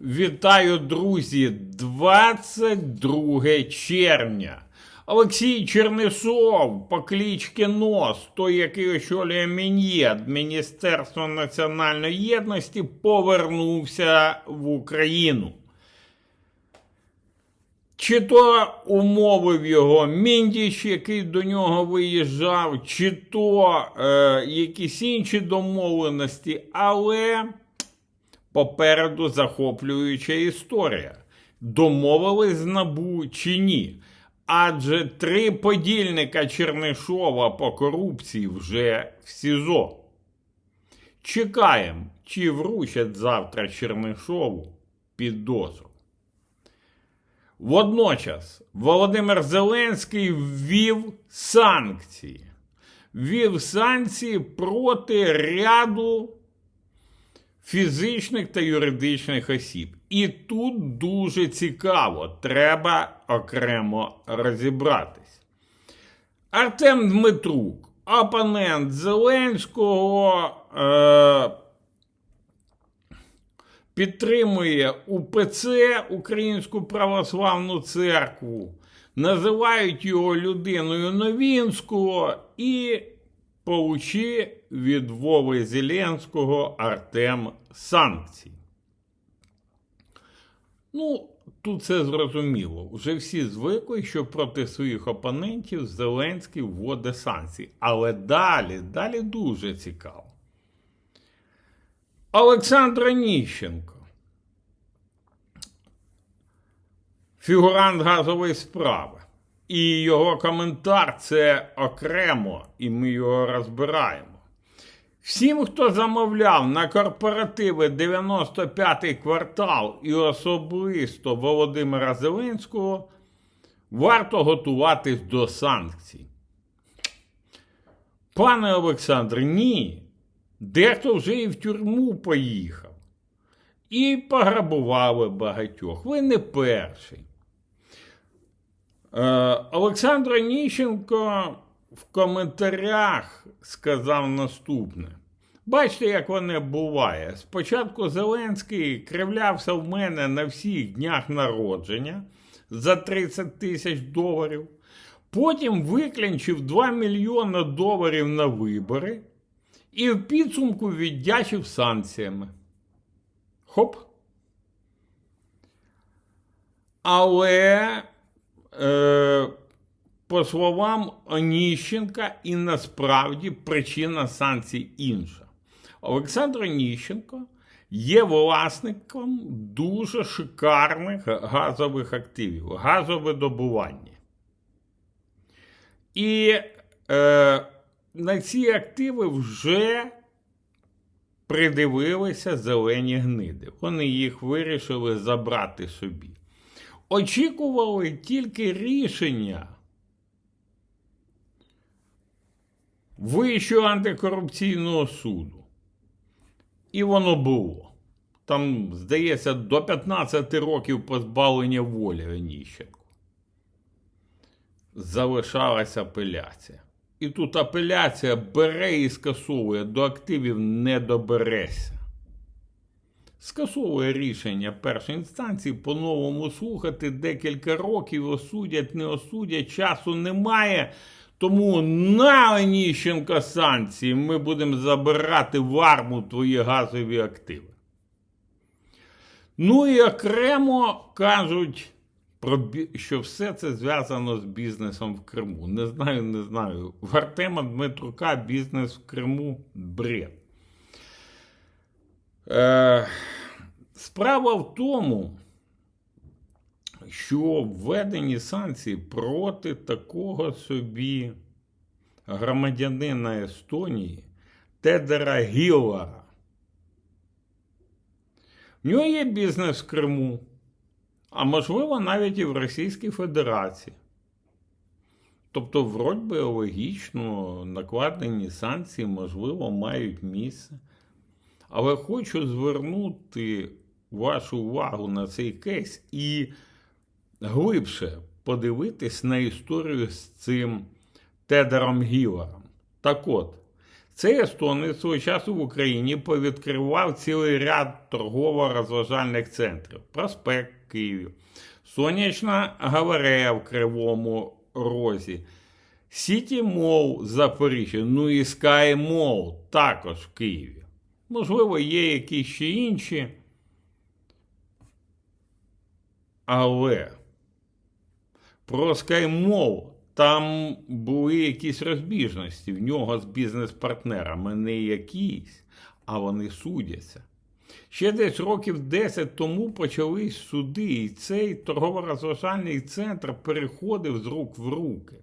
Вітаю, друзі! 22 червня. Олексій Чернишов по кличці Нос, той, який очолює Мін'єд, Міністерство національної єдності, повернувся в Україну. Чи то умовив його Міндіч, який до нього виїжджав, чи то е, якісь інші домовленості, але попереду захоплююча історія. Домовились набу чи ні? Адже три подільника Чернишова по корупції вже в СІЗО. Чекаємо, чи вручать завтра Чернишову підозру. Водночас Володимир Зеленський ввів санкції. Ввів санкції проти ряду фізичних та юридичних осіб. І тут дуже цікаво, треба окремо розібратись. Артем Дмитрук, опонент Зеленського, е- підтримує УПЦ Українську православну церкву, називають його людиною Новінського і получи від Вови Зеленського Артем санкцій. Ну, тут це зрозуміло. Вже всі звикли, що проти своїх опонентів Зеленський вводить санкції. Але далі, далі дуже цікаво. Олександр Ніщенко. Фігурант газової справи. І його коментар це окремо, і ми його розбираємо. Всім, хто замовляв на корпоративи 95-й квартал і особисто Володимира Зеленського, варто готуватись до санкцій. Пане Олександре, ні. Дехто вже і в тюрму поїхав. І пограбували багатьох. Ви не перший. Е, Олександр Ніщенко в коментарях сказав наступне. Бачите, як воно буває. Спочатку Зеленський кривлявся в мене на всіх днях народження за 30 тисяч доларів. Потім виклянчив 2 мільйони доларів на вибори і в підсумку віддячив санкціями. Хоп. Але, е, по словам Оніщенка, і насправді причина санкцій інша. Олександр Оніщенко є власником дуже шикарних газових активів, газовидобування. І е, на ці активи вже придивилися зелені гниди. Вони їх вирішили забрати собі. Очікували тільки рішення Вищого антикорупційного суду. І воно було. Там, здається, до 15 років позбавлення волі Оніщенко. Залишалася апеляція. І тут апеляція бере і скасовує, до активів не доберешся. Скасовує рішення першої інстанції по-новому слухати декілька років, осудять, не осудять, часу немає. Тому на Оніщенка санкції ми будемо забирати в арму твої газові активи. Ну і окремо кажуть, що все це зв'язано з бізнесом в Криму. Не знаю, не знаю. В Артема Дмитрука бізнес в Криму бред. Е, справа в тому, що введені санкції проти такого собі громадянина Естонії Тедера Гіллара. В нього є бізнес в Криму, а можливо навіть і в Російській Федерації. Тобто, вроді би логічно накладені санкції, можливо, мають місце. Але хочу звернути вашу увагу на цей кейс і глибше подивитись на історію з цим Тедером Гіларом. Так от, Цей естонець свого часу в Україні повідкривав цілий ряд торгово-розважальних центрів. Проспект в Києві, Сонячна галерея в Кривому Розі, Сіті Мол в Запоріжжі, ну і Sky Mall також в Києві. Можливо, є якісь ще інші. Але про SkyMall там були якісь розбіжності в нього з бізнес-партнерами, не якісь, а вони судяться. Ще десь років 10 тому почались суди, і цей торгово-розважальний центр переходив з рук в руки.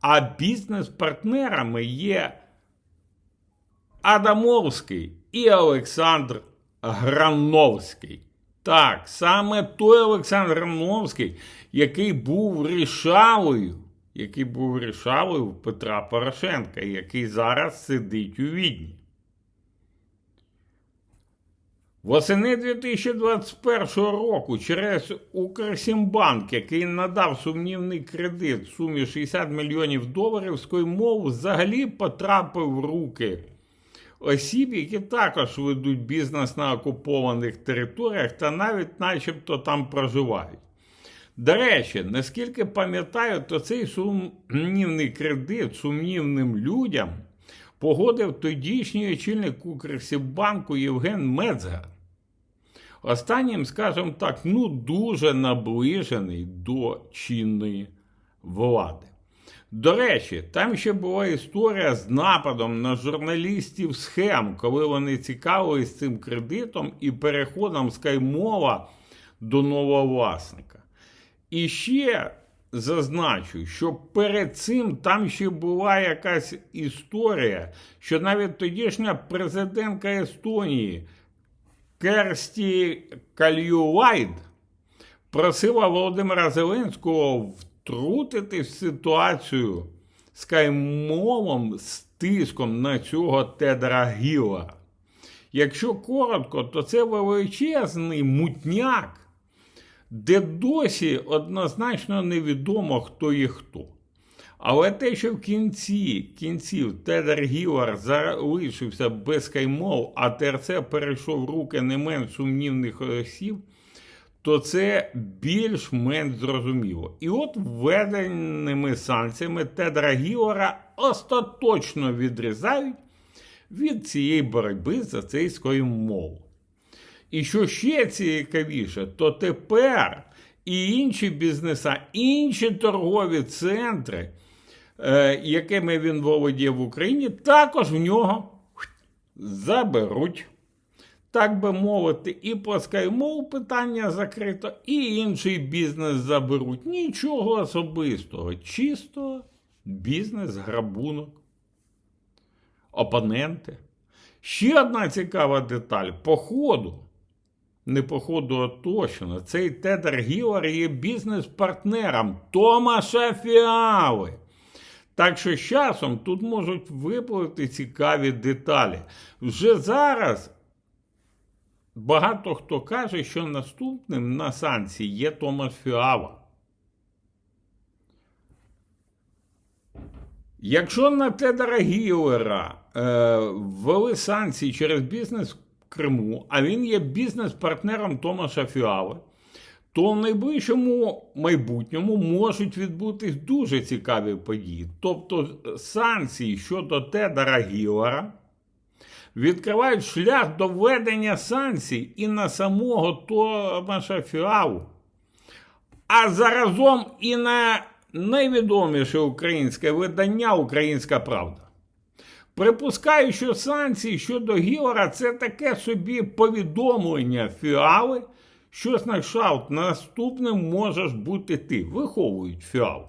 А бізнес-партнерами є Адамовський і Олександр Грановський. Так, саме той Олександр Грановський, який був рішалою, який був рішалою Петра Порошенка, який зараз сидить у Відні. Восени 2021 року через Укрсімбанк, який надав сумнівний кредит в сумі 60 мільйонів доларів, Скоймов взагалі потрапив в руки осіб, які також ведуть бізнес на окупованих територіях та навіть начебто там проживають. До речі, наскільки пам'ятаю, то цей сумнівний кредит сумнівним людям погодив тодішній очільник Укрсібанку Євген Мецгар. Останнім, скажімо так, ну дуже наближений до чинної влади. До речі, там ще була історія з нападом на журналістів схем, коли вони цікавились цим кредитом і переходом з Каймова до нового власника. І ще зазначу, що перед цим там ще була якась історія, що навіть тодішня президентка Естонії Керсті Кальюлайд просила Володимира Зеленського втрутити в ситуацію з каймовом з тиском на цього Тедра Гіла. Якщо коротко, то це величезний мутняк, де досі однозначно невідомо, хто є хто. Але те, що в кінці кінців Тедер Гілар залишився без каймов, а ТРЦ перейшов в руки не менш сумнівних осіб, то це більш-менш зрозуміло. І от введеними санкціями Тедра Гілара остаточно відрізають від цієї боротьби за цей мов. І що ще цікавіше, то тепер і інші бізнеса, інші торгові центри, е, якими він володіє в Україні, також в нього заберуть. Так би мовити, і по скаймов питання закрито, і інший бізнес заберуть. Нічого особистого, чисто бізнес, грабунок, опоненти. Ще одна цікава деталь. По ходу, не по ходу, а точно, цей Тедер Гілар є бізнес-партнером Томаша Фіали. Так що з часом тут можуть виплити цікаві деталі. Вже зараз багато хто каже, що наступним на санкції є Томас Фіала. Якщо на Тедера Гілера е, ввели санкції через бізнес в Криму, а він є бізнес-партнером Томаша Фіали, то в найближчому майбутньому можуть відбутись дуже цікаві події. Тобто санкції щодо Тедера Гілера відкривають шлях до введення санкцій і на самого Томаша Фіалу, а заразом і на найвідоміше українське видання Українська Правда. Припускаю, що санкції щодо Гілера це таке собі повідомлення фіали, що знайшов наступним можеш бути ти. Виховують фіалу.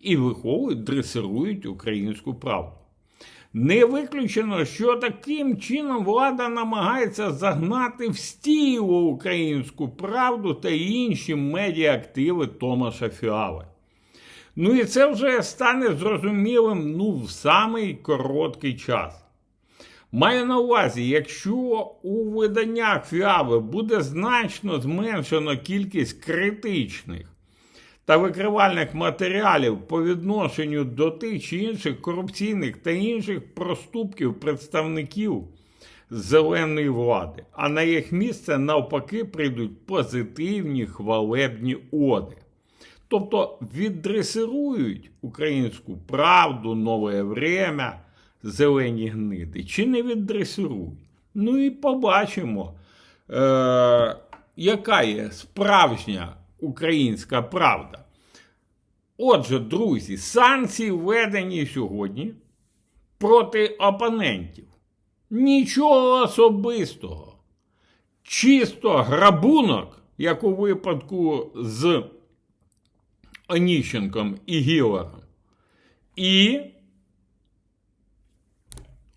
І виховують, дресирують українську правду. Не виключено, що таким чином влада намагається загнати в стіло українську правду та інші медіаактиви Томаша Фіали. Ну і це вже стане зрозумілим ну, в самий короткий час. Маю на увазі, якщо у виданнях Фіави буде значно зменшено кількість критичних та викривальних матеріалів по відношенню до тих чи інших корупційних та інших проступків представників зеленої влади, а на їх місце навпаки прийдуть позитивні хвалебні оди. Тобто віддресирують українську правду, нове время, зелені гниди, чи не віддресирують. Ну і побачимо, е- яка є справжня українська правда. Отже, друзі, санкції введені сьогодні проти опонентів. Нічого особистого. Чисто грабунок, як у випадку з Оніщенком і Гілером. І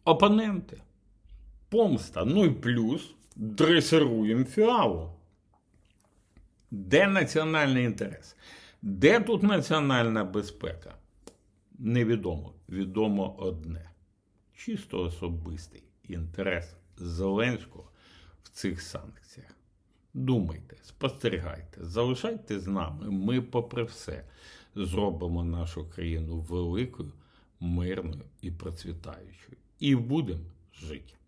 опоненти. Помста. Ну і плюс дресируємо фіалу. Де національний інтерес? Де тут національна безпека? Невідомо. Відомо одне. Чисто особистий інтерес Зеленського в цих санкціях. Думайте, спостерігайте, залишайте з нами. Ми, попри все, зробимо нашу країну великою, мирною і процвітаючою. І будемо жити.